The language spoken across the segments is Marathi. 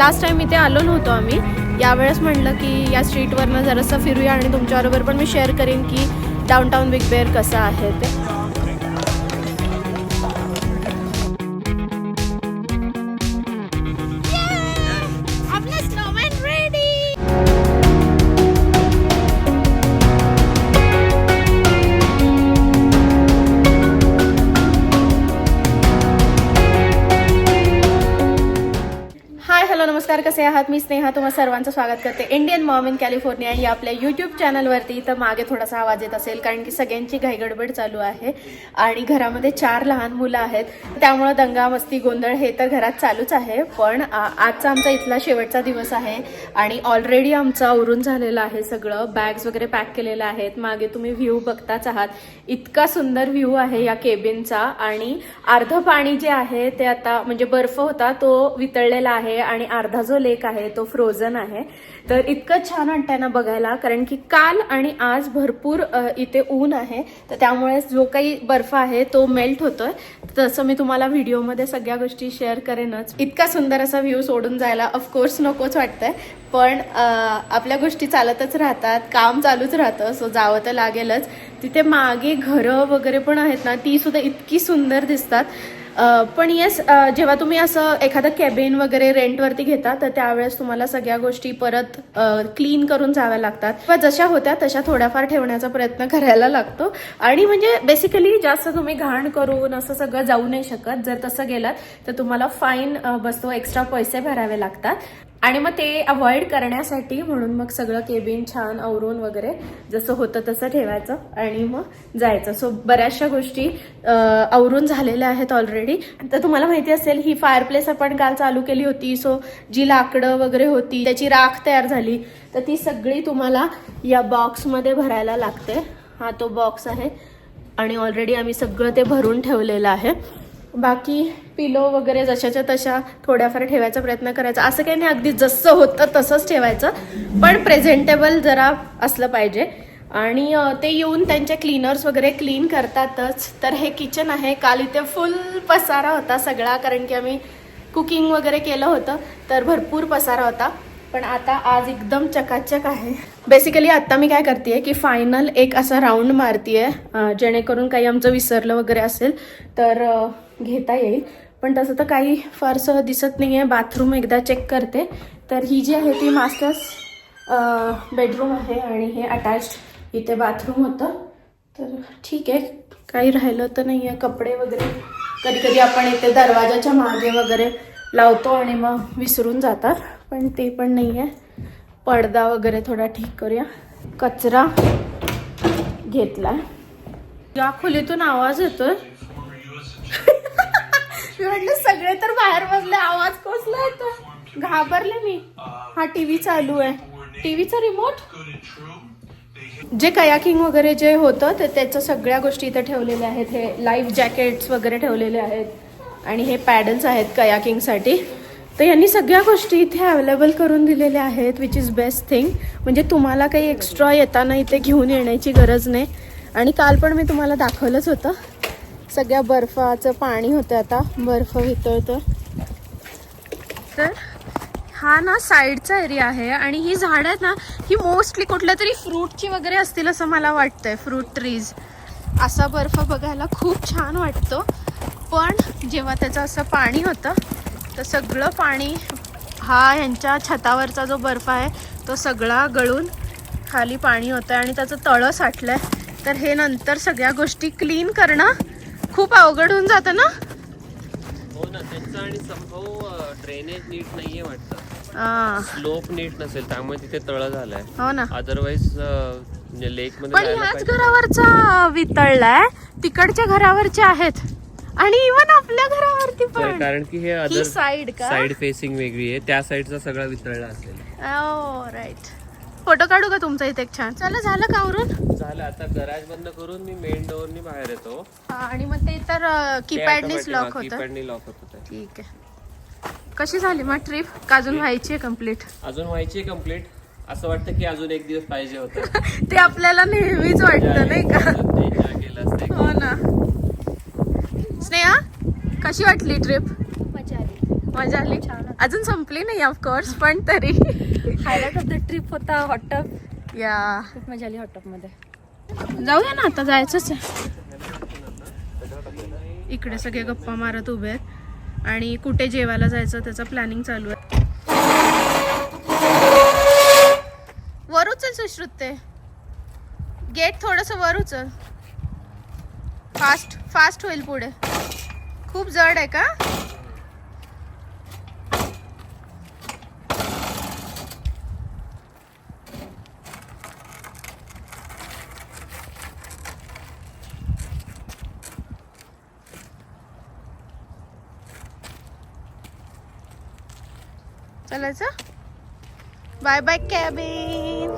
लास्ट टाईम इथे आलो नव्हतो आम्ही. यावेळेस म्हणलं की या स्ट्रीटवरनं जरासं फिरूया आणि तुमच्याबरोबर पण मी शेअर करेन की डाऊनटाऊन बिग बेअर कसं आहे ते. कसे आहात मी स्नेहा तुम्हा सर्वांचं स्वागत करते. इंडियन मॉम इन कॅलिफोर्निया या आपल्या यूट्यूब चॅनलवरती तर मागे थोडासा आवाज येत असेल कारण की सगळ्यांची घाईगडबड चालू आहे आणि घरामध्ये चार लहान मुलं आहेत. त्यामुळं दंगा मस्ती गोंधळ हे तर घरात चालूच आहे पण आजचा आमचा इथला शेवटचा दिवस आहे आणि ऑलरेडी आमचं आवरून झालेलं आहे सगळं. बॅग्स वगैरे पॅक केलेलं आहेत. मागे तुम्ही व्ह्यू बघताच आहात. इतका सुंदर व्ह्यू आहे या केबिनचा आणि अर्ध पाणी जे आहे ते आता म्हणजे बर्फ होता तो वितळलेला आहे आणि अर्धा जो लेक आहे तो फ्रोझन आहे. तर इतकं छान वाटतंय ना बघायला कारण की काल आणि आज भरपूर इथे ऊन आहे. तर त्यामुळे जो काही बर्फ आहे तो मेल्ट होतोय. तसं मी तुम्हाला व्हिडिओमध्ये सगळ्या गोष्टी शेअर करेनच. इतका सुंदर असा व्ह्यू सोडून जायला ऑफकोर्स नकोच वाटतंय. पण आपल्या गोष्टी चालतच राहतात काम चालूच राहतं सो जावं तर लागेलच. तिथे मागे घरं वगैरे पण आहेत ना ती सुद्धा इतकी सुंदर दिसतात. पण येस जेव्हा तुम्ही असं एखादं कॅबिन वगैरे रेंटवरती घेता तर त्यावेळेस तुम्हाला सगळ्या गोष्टी परत क्लीन करून जाव्या लागतात. किंवा जशा होत्या तशा थोड्याफार ठेवण्याचा प्रयत्न करायला लागतो. आणि म्हणजे बेसिकली जास्त तुम्ही घाण करून असं सगळं जाऊ नाही शकत. जर तसं गेलात तर तुम्हाला फाईन बसतो एक्स्ट्रा पैसे भरावे लागतात. आणि मग ते अवॉइड करण्यासाठी म्हणून मग सगळं केबिन छान आवरून वगैरे जसं होतं तसं ठेवायचं आणि मग जायचं. सो बऱ्याचशा गोष्टी आवरून झालेल्या आहेत ऑलरेडी तर तुम्हाला माहिती असेल ही फायर प्लेस आपण काल चालू केली होती. सो जी लाकडं वगैरे होती त्याची राख तयार झाली. तर ती सगळी तुम्हाला या बॉक्समध्ये भरायला लागते. हा तो बॉक्स आहे. आणि ऑलरेडी आम्ही सगळं ते भरून ठेवलेलं आहे. बाकी पिलो वगैरे जशाच्या तशा थोड्याफार ठेवायचा प्रयत्न करायचा. असं काही नाही अगदी जसं होतं तसंच ठेवायचं. पण प्रेझेंटेबल जरा असलं पाहिजे. आणि ते येऊन त्यांच्या क्लीनर्स वगैरे क्लीन करतातच. तर हे किचन आहे. काल इथे फुल पसारा होता सगळा कारण की आम्ही कुकिंग वगैरे केलं होतं. तर भरपूर पसारा होता. पण आता आज एकदम चकाचक आहे. बेसिकली आत्ता मी काय करते की फायनल एक असा राऊंड मारतीये जेणेकरून काही आमचं विसरलं वगैरे असेल. तर घेता येईल. पण तसं तर काही फारसं दिसत नाही आहे बाथरूम एकदा चेक करते. तर ही जी आहे ती मास्टर्स बेडरूम आहे आणि हे अटॅच्ड इथे बाथरूम होतं. तर ठीक आहे. काही राहिलं तर नाही आहे कपडे वगैरे कधी कधी आपण इथे दरवाजाच्या मागे वगैरे लावतो आणि मग विसरून जातात. पण ते पण नाही आहे पडदा वगैरे थोडा ठीक करूया. कचरा घेतला या खोलीतून आवाज येतोय. मी म्हटलं सगळे तर बाहेर बसले आवाज कसला येतो घाबरले मी. हा टीव्ही चालू आहे. टीव्हीचा रिमोट जे कयाकिंग वगैरे जे होतं ते त्याचं सगळ्या गोष्टी इथे ठेवलेल्या आहेत. हे लाईफ जॅकेट्स वगैरे ठेवलेले आहेत. आणि हे पॅडल्स आहेत कयाकिंगसाठी तर यांनी सगळ्या गोष्टी इथे अवेलेबल करून दिलेल्या आहेत विच इज बेस्ट थिंग म्हणजे तुम्हाला काही एक्स्ट्रा येताना इथे घेऊन येण्याची गरज नाही. आणि काल पण मी तुम्हाला दाखवलंच होतं. सगळ्या बर्फाचं पाणी होतं आता. बर्फ वितळतं तर हा ना साईडचा एरिया आहे आणि ही झाडं आहेत ना ही मोस्टली कुठल्या तरी फ्रूटची वगैरे असतील असं मला वाटतंय फ्रूट ट्रीज. असा बर्फ बघायला खूप छान वाटतो. पण जेव्हा त्याचं असं पाणी होतं तर सगळं पाणी हा यांच्या छतावरचा जो बर्फ आहे तो सगळा गळून खाली पाणी होतं आणि त्याचं तळं साठलं आहे तर हे नंतर सगळ्या गोष्टी क्लीन करणं खूप अवघड होऊन जातं ना? हो ना त्यांचं आणि संभव ड्रेनेज नीट नाहीये वाटतं. स्लोप नीट नसेल त्यामुळे तिथे तळ झालाय. हो ना. अदरवाईज म्हणजे लेकमध्ये पण ह्याच. घरावरचा वितळलाय तिकडच्या घरावरचे आहेत. आणि इवन आपल्या घरावरती पण. कारण की हे अदर साईड का? साइड फेसिंग वेगळी आहे. त्या साईडचा सगळा वितळला असेल. राईट फोटो काढू का तुमचा इथे एक छान? चला झालं का आवरून? झालं आता गराज बंद करून मी मेन डोअरनी बाहेर येतो. हा, आणि मग ते तर कीपॅडनीच लॉक होतं. कीपॅडनी लॉक होत ठीक आहे. कशी झाली मग ट्रिप अजून व्हायची आहे कंप्लीट अजून व्हायची कंप्लीट असं वाटतं की अजून एक दिवस पाहिजे होतं. ते आपल्याला नेहमीच वाटतं नाही का? ते ज्या गेलं असतं. हो ना. स्नेहा कशी वाटली ट्रिप मजा आली. अजून संपली नाही ऑफकोर्स पण तरी. हायलाइट ऑफ द ट्रिप होता हॉट टब या. खूप मजा आली हॉट टबमध्ये. जाऊया ना आता जायचंच आहे. इकडे सगळे गप्पा मारत उभे आहेत. आणि कुठे जेवायला जायचं त्याचं प्लॅनिंग चालू आहे. वर उचल सुश्रुत. ते गेट थोडस वर उचल. फास्ट फास्ट होईल पुढे. खूप जड आहे का? चालायचं बाय बाय कॅबिन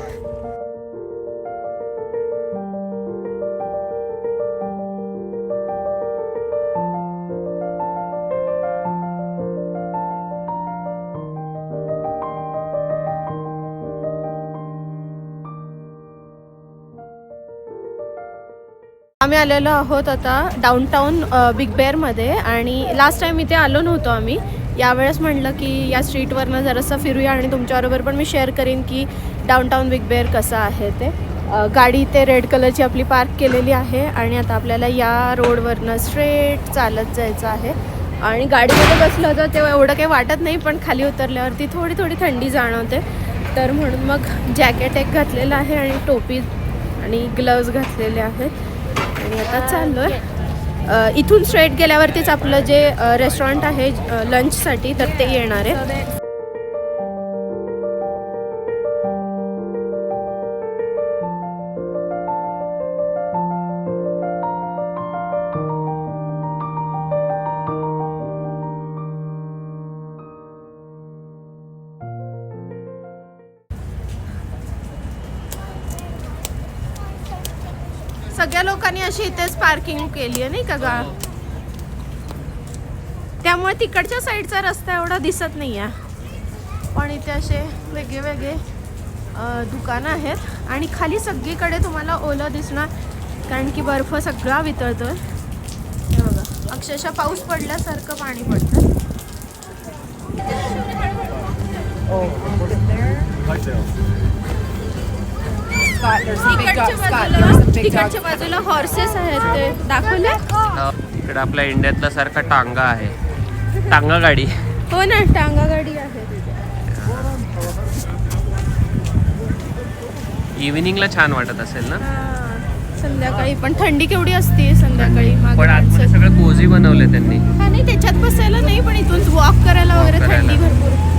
आम्ही आलेलो आहोत आता डाऊनटाऊन बिग बेअरमध्ये आणि लास्ट टाइम इथे आलो नव्हतो आम्ही. यावेळेस म्हटलं की या स्ट्रीटवरनं जरासं फिरूया आणि तुमच्याबरोबर पण मी शेअर करीन की डाऊनटाऊन बिग बेअर कसं आहे ते. गाडी इथे रेड कलरची आपली पार्क केलेली आहे आणि आता आपल्याला या रोडवरनं स्ट्रेट चालत जायचं आहे. आणि गाडीमध्ये बसलं होतं तेव्हा एवढं काही वाटत नाही पण खाली उतरल्यावरती थोडी थोडी थंडी जाणवते. तर म्हणून मग जॅकेट एक घातलेलं आहे आणि टोपी आणि ग्लव्ज घातलेले आहेत. आणि आता चाललो आहे इथून स्ट्रेट गेल्यावरतीच आपलं जे रेस्टॉरंट आहे लंचसाठी तर ते येणार आहे. सगळ्या लोकांनी अशी इथेच पार्किंग केली आहे नाही का गा? त्यामुळे तिकडच्या साईडचा रस्ता एवढा दिसत नाही आहे. पण इथे असे वेगळे वेगळे अ, दुकानं आहेत. आणि खाली सगळीकडे तुम्हाला ओलं दिसणार कारण की बर्फ सगळा वितळतोय. हे बघा अक्षरशः पाऊस पडल्यासारखं पाणी पडतं. तिकडच्या बाजूला तिकडच्या बाजूला हॉर्सेस आहेत ते. दाखवले? इकडे आपल्या इंडियातला सारखा टांगा आहे. टांगा गाडी. हो ना टांगा गाडी आहे इव्हिनिंगला छान वाटत असेल ना? हा, संध्याकाळी. पण थंडी केवढी असते संध्याकाळी मागे पण आतमध्ये माणसं. सगळं कोझी बनवले त्यांनी. हा नाही त्याच्यात बसायला नाही पण इथून वॉक करायला वगैरे Walk करायला. थंडी भरपूर.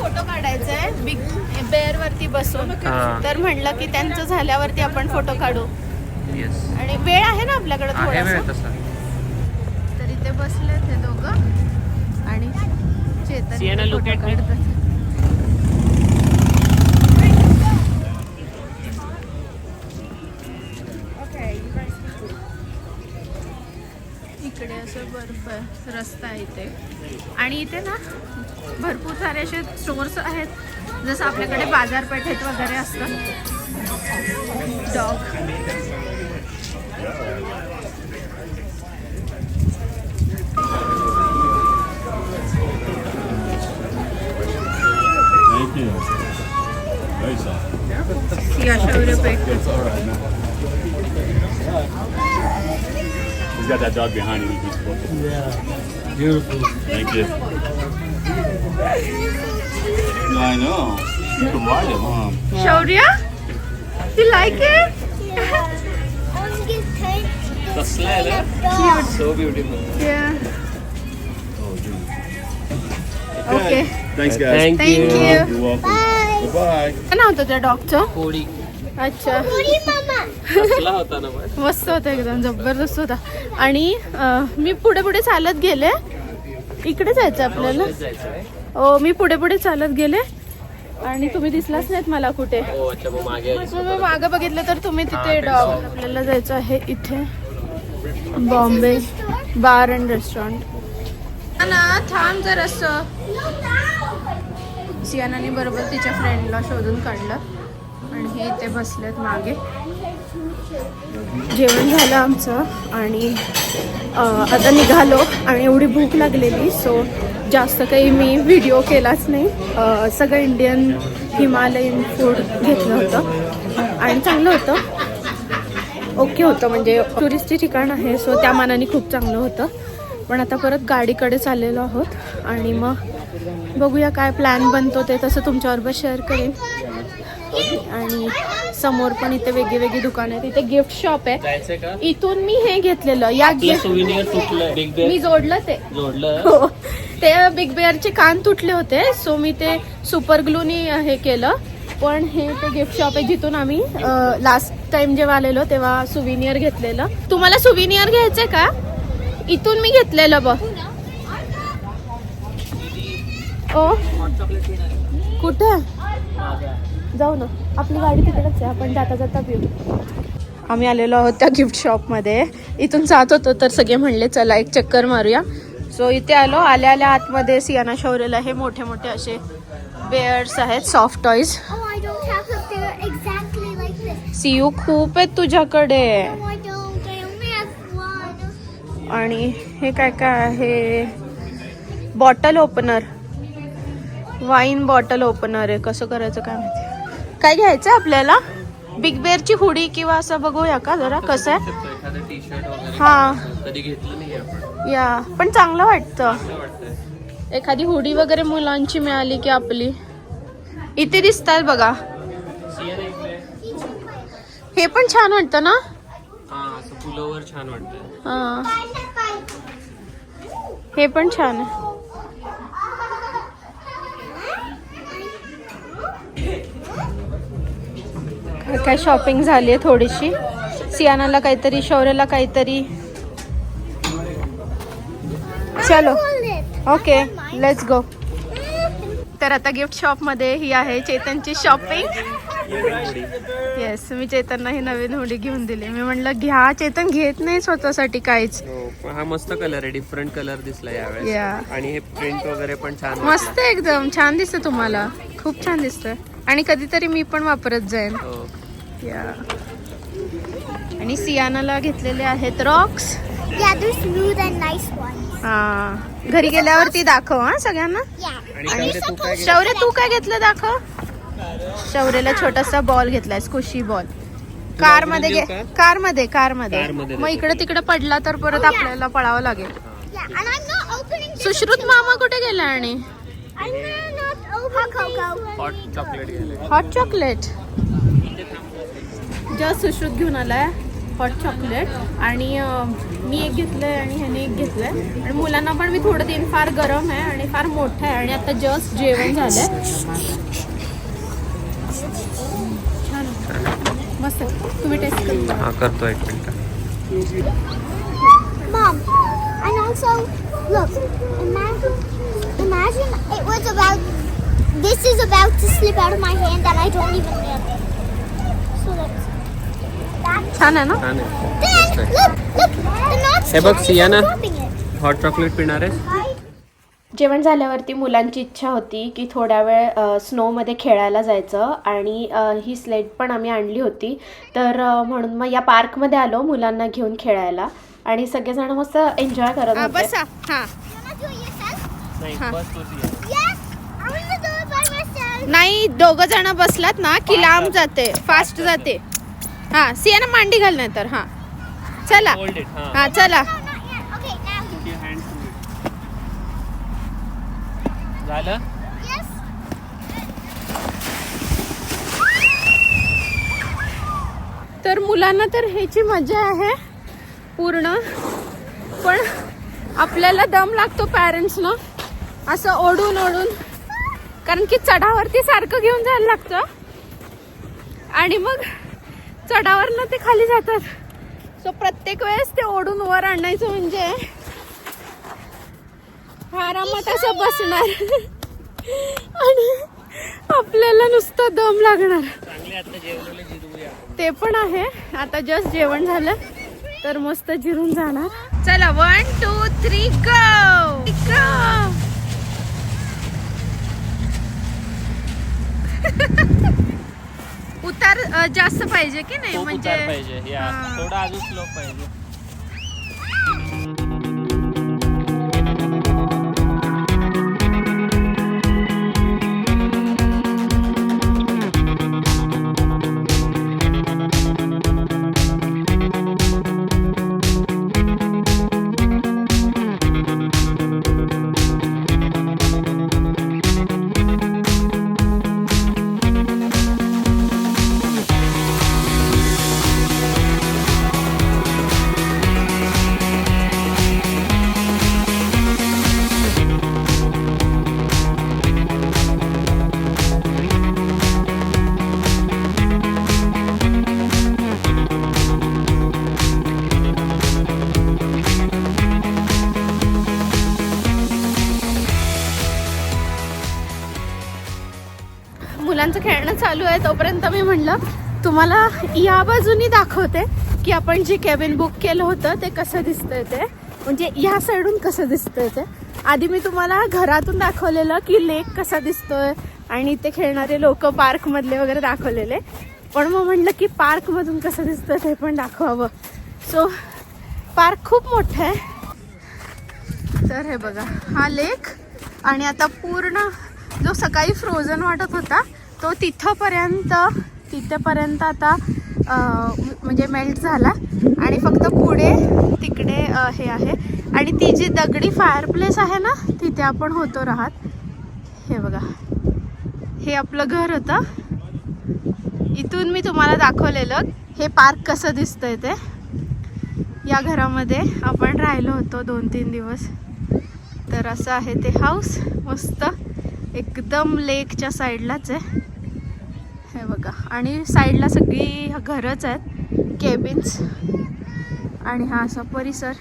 फोटो काढायचा आहे. बिग बेअर वरती बसून. हा. तर म्हणलं की त्यांचं झाल्यावरती आपण फोटो काढू. येस आणि वेळ आहे ना आपल्याकडे आहे वेळ थोडासा तसा. तर इथे बसले ते दोघं. आणि चेतन Sienna, इथे look photo at me. काढतात. इकडे असं बर्फ आहे रस्ता आहे इथे. आणि इथे ना भरपूर सारे असे स्टोर्स आहेत. जसं आपल्याकडे बाजारपेठेत वगैरे असतं. Dog that dog behind him. He's beautiful. Yeah. Beautiful. Thank you. I know. You can ride it, huh? Shaurya? You like it? The sled, eh? Cute. So beautiful. Yeah. Oh, okay. okay. Thanks, guys. Thank, Thank you. you. You're welcome. Bye. Bye-bye. And now to the doctor. 40. अच्छा. होता ना मस्त होता एकदम जबरदस्त होता. आणि मी पुढे पुढे चालत गेले. इकडे जायचं आपल्याला? ओ मी पुढे पुढे चालत गेले. आणि तुम्ही दिसलाच नाहीत मला कुठे. हो मागं बघितलं तर तुम्ही तिथे डॉग आपल्याला जायचं आहे इथे. Bombay bar and restaurant. ना थांब जर असं सियानाने बरोबर तिच्या फ्रेंडला शोधून काढलं. आणि हे इथे बसलेत मागे. जेवण झालं आमचं आणि आता निघालो आणि एवढी भूक लागलेली सो जास्त काही मी व्हिडिओ केलाच नाही. सगळं इंडियन हिमालयन फूड घेतलं होतं. आणि चांगलं होतं. ओके होतं म्हणजे टुरिस्टचे ठिकाण आहे सो त्या मानाने खूप चांगलं होतं. पण आता परत गाडीकडे चाललेलो आहोत आणि मग बघूया काय प्लॅन बनतो ते तसं तुमच्याबरोबर शेअर करेन. आणि समोर पण इथे वेगळी वेगळी दुकानं आहेत. इथे गिफ्ट शॉप आहे. इथून मी हे घेतलेलं. या गिफ्ट सुविनियर तुटलं. बिग मी जोडलं ते. जोडलं. हो. ते बिग बेअरचे कान तुटले होते. सो मी ते सुपर ग्लूनी हे केलं. पण हे ते गिफ्ट शॉप आहे जिथून आम्ही लास्ट टाइम जेव्हा आलेलो तेव्हा सुविनियर घेतलेलं. तुम्हाला सुविनियर घ्यायचंय का? इथून मी घेतलेलं बघ. ओ. कुठं? जाऊ ना. आपली गाडी तिकडेच आहे. आपण जाता जाता पिऊ आम्ही आलेलो आहोत त्या गिफ्ट शॉपमध्ये इथून जात होतो तर सगळे म्हणले चला एक चक्कर मारूया. सो इथे आलो. आल्या आल्या आतमध्ये सियाना शौर्यला हे मोठे मोठे असे बेअर्स आहेत soft toys Oh, I don't have them. They're exactly like this. सीयू खूप आहेत तुझ्याकडे. One. आणि हे काय काय आहे? Bottle opener wine bottle opener आहे. कसं करायचं काय माहिती? काय घ्यायचं आपल्याला? बिग बेअरची हुडी किंवा असं बघूया का जरा कसं आहे? हा. कधी घेतलं नाही आपण. या पण चांगलं वाटतं. एखादी हुडी वगैरे मुलांची मिळाली की आपली? इथे दिसतात बघा. सियाना इकडे? हे पण छान वाटतं ना? हा असं पुलोवर छान वाटतंय. हा. हे पण छान आहे. काय काय शॉपिंग झाली आहे थोडीशी. सियानाला काहीतरी शौर्यला काहीतरी. चलो. ओके लेट्स गो तर आता गिफ्ट शॉपमध्ये ही आहे चेतनची शॉपिंग येस मी चेतनला ही नवीन हुडी घेऊन दिली. मी म्हणलं घ्या चेतन घेत नाही स्वतःसाठी काहीच. हो हा मस्त कलर आहे डिफरंट कलर दिसला यावेळेस. आणि हे प्रिंट वगैरे पण छान मस्त एकदम छान दिसतं तुम्हाला. खूप छान दिसतंय. आणि कधीतरी मी पण वापरत जाईन. हो. या. आणि सियानाला घेतलेले आहेत रॉक्स. हा. घरी गेल्यावरती दाखव हा सगळ्यांना. आणि शौर्य तू काय घेतलं? दाखव. शौर्याला छोटासा बॉल घेतलाय स्कुशी बॉल कारमध्ये? कारमध्ये कारमध्ये. कारमध्ये मग. इकडे तिकडे पडला तर परत आपल्याला पळावं लागेल. सुश्रुत मामा कुठे गेला आणि? Hot chocolate hot chocolate just Sushrut घेऊन आलाय. हॉट चॉकलेट आणि मी एक घेतलंय आणि ह्याने एक घेतलंय. आणि मुलांना पण मी थोडं देईन. फार गरम आहे आणि फार मोठं आहे. आणि आता जस्ट जेवण झालंय. छान. आहे. मस्त आहे. तुम्ही टेस्ट. हा करतो एक minute. About to slip out of my hand and I don't even know. So that's, छान आहे ना छान आहे then, look, look, the knots Sienna. dropping it. Hot chocolate पिणार आहे जेवण झाल्यावरती मुलांची इच्छा होती की थोड्या वेळ स्नोमध्ये खेळायला जायचं आणि अ, ही स्लेट पण आम्ही आणली होती तर अ, म्हणून मग या पार्कमध्ये आलो मुलांना घेऊन खेळायला आणि सगळेजण मस्त एन्जॉय करत होते You wanna do it yourself? नाही हा. बस तू सियाना. Yes, I'm gonna do it by myself. नाही दोघ जण बसलात ना की लांब जाते फास्ट जाते. हा सियाना मांडी घाल नाही तर हा. चला. Hold it, हा. हा चला. झालं. तर मुलांना तर ह्याची मजा आहे पूर्ण. पण आपल्याला दम लागतो पॅरेंट्सना असं ओढून ओढून. कारण की चढावरती सारखं घेऊन जायला लागतं. आणि मग चढावरनं ते खाली जातात. सो प्रत्येक वेळेस ते ओढून वर आणायचं म्हणजे आरामात असं बसणार. आपल्याला नुसता दम लागणार. ते पण आहे. आता जस्ट जेवण झालं. तर मस्त जिरून जाणार. चला वन टू थ्री गो उतार अ, जास्त पाहिजे की नाही? खूप म्हणजे उतार पाहिजे या. हा. थोडा अजून स्लोप पाहिजे. तोपर्यंत मी म्हणलं तुम्हाला या बाजूनी दाखवते की आपण जे कॅबिन बुक केलं होतं ते कसं दिसतंय ते. म्हणजे ह्या साईडून कसं दिसतंय ते. आधी मी तुम्हाला घरातून दाखवलेलं की लेक कसा दिसतोय आणि ते खेळणारे लोक पार्कमधले वगैरे दाखवलेले. पण मग म्हणलं की पार्कमधून कसं दिसतं ते पण दाखवावं. सो पार्क खूप मोठं आहे. तर हे बघा हा लेक आणि आता पूर्ण जो सकाळी फ्रोझन वाटत होता तो तिथंपर्यंत तिथेपर्यंत आता म्हणजे मेल्ट झाला. आणि फक्त पुढे तिकडे हे आहे. आणि ती जी दगडी फायर प्लेस आहे ना तिथे आपण होतो राहत. हे बघा. हे आपलं घर होतं. इथून मी तुम्हाला दाखवलेलं हे पार्क कसं दिसतंय ते. या घरामध्ये आपण राहिलो होतो दोन तीन दिवस. तर असं आहे ते हाऊस मस्त. एकदम लेकच्या साईडलाच आहे. हे बघा. आणि साईडला सगळी घरच आहेत. केबिन्स आणि हा असा परिसर.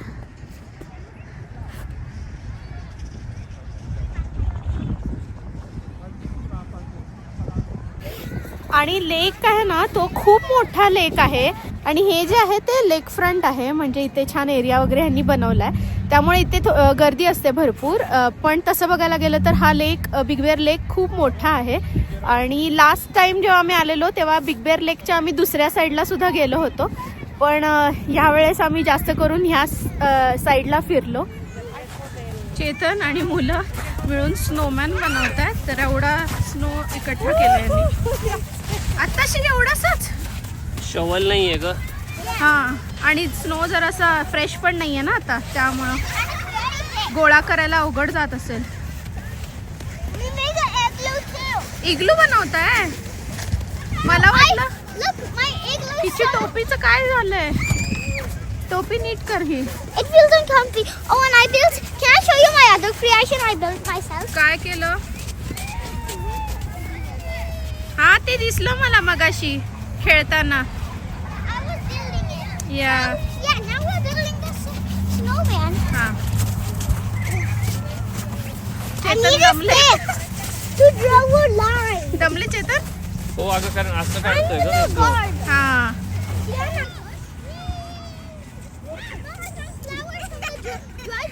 आणि लेक आहे ना तो खूप मोठा लेक आहे. आणि हे जे आहे ते लेक फ्रंट आहे म्हणजे इथे छान एरिया वगैरे ह्यांनी बनवला आहे त्यामुळे इथे थो- गर्दी असते भरपूर. पण तसं बघायला गेलं तर हा लेक बिग बेअर लेक खूप मोठा आहे. आणि लास्ट टाइम जेव्हा आम्ही आलेलो तेव्हा बिग बेअर लेकच्या आम्ही दुसऱ्या साईडला सुद्धा गेलो होतो. पण ह्यावेळेस आम्ही जास्त करून ह्या साईडला फिरलो. चेतन आणि मुलं मिळून स्नोमॅन बनवत आहेत तर एवढा स्नो इकट्ठा केला यांनी आत्ताशी एवढासाच? शॉवल नाही आहे ग. हां आणि स्नो जर असा फ्रेश पण नाही आहे ना आता त्यामुळं. गोळा करायला अवघड जात असेल. इग्लू बनवत आहे मला वाटलं तिची टोपीच काय झालंय? टोपी नीट कर ही. काय केलं? हा ते दिसलं मला मगाशी खेळताना. It. या Yeah, now we're building this snowman. हा I चेतन need a जमले stick to draw a line. जमले चेतन हो अगं कारण असं I काढतोय need a ग guard. हा Yeah. Flowers from the dry- dry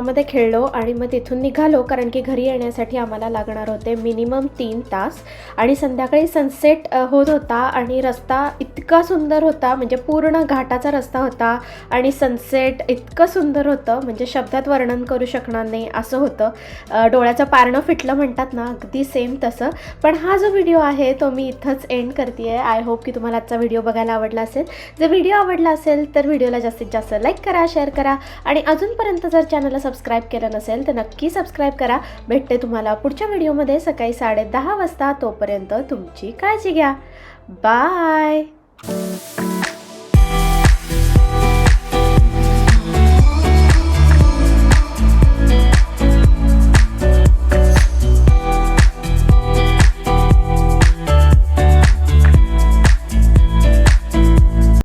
आम्ही खेळलो आणि मग तिथून निघालो कारण की घरी येण्यासाठी आम्हाला लागणार होते मिनिमम तीन तास. आणि संध्याकाळी सनसेट होत होता आणि रस्ता इतका सुंदर होता म्हणजे पूर्ण घाटाचा रस्ता होता आणि सनसेट इतकं सुंदर होतं म्हणजे शब्दात वर्णन करू शकणार नाही असं होतं. डोळ्याचं पारणं फिटलं म्हणतात ना अगदी सेम तसं. पण हा जो व्हिडिओ आहे तो मी इथंच एंड करते आहे आय होप की तुम्हाला आजचा व्हिडिओ बघायला आवडला असेल. जर व्हिडिओ आवडला असेल तर व्हिडिओला जास्तीत जास्त लाईक करा शेअर करा. आणि अजूनपर्यंत जर चॅनलला सबस्क्राईब केलं नसेल तर नक्की सबस्क्राईब करा. भेटते तुम्हाला पुढच्या व्हिडिओमध्ये सकाळी साडे दहा वाजता तोपर्यंत तुमची काळजी घ्या. बाय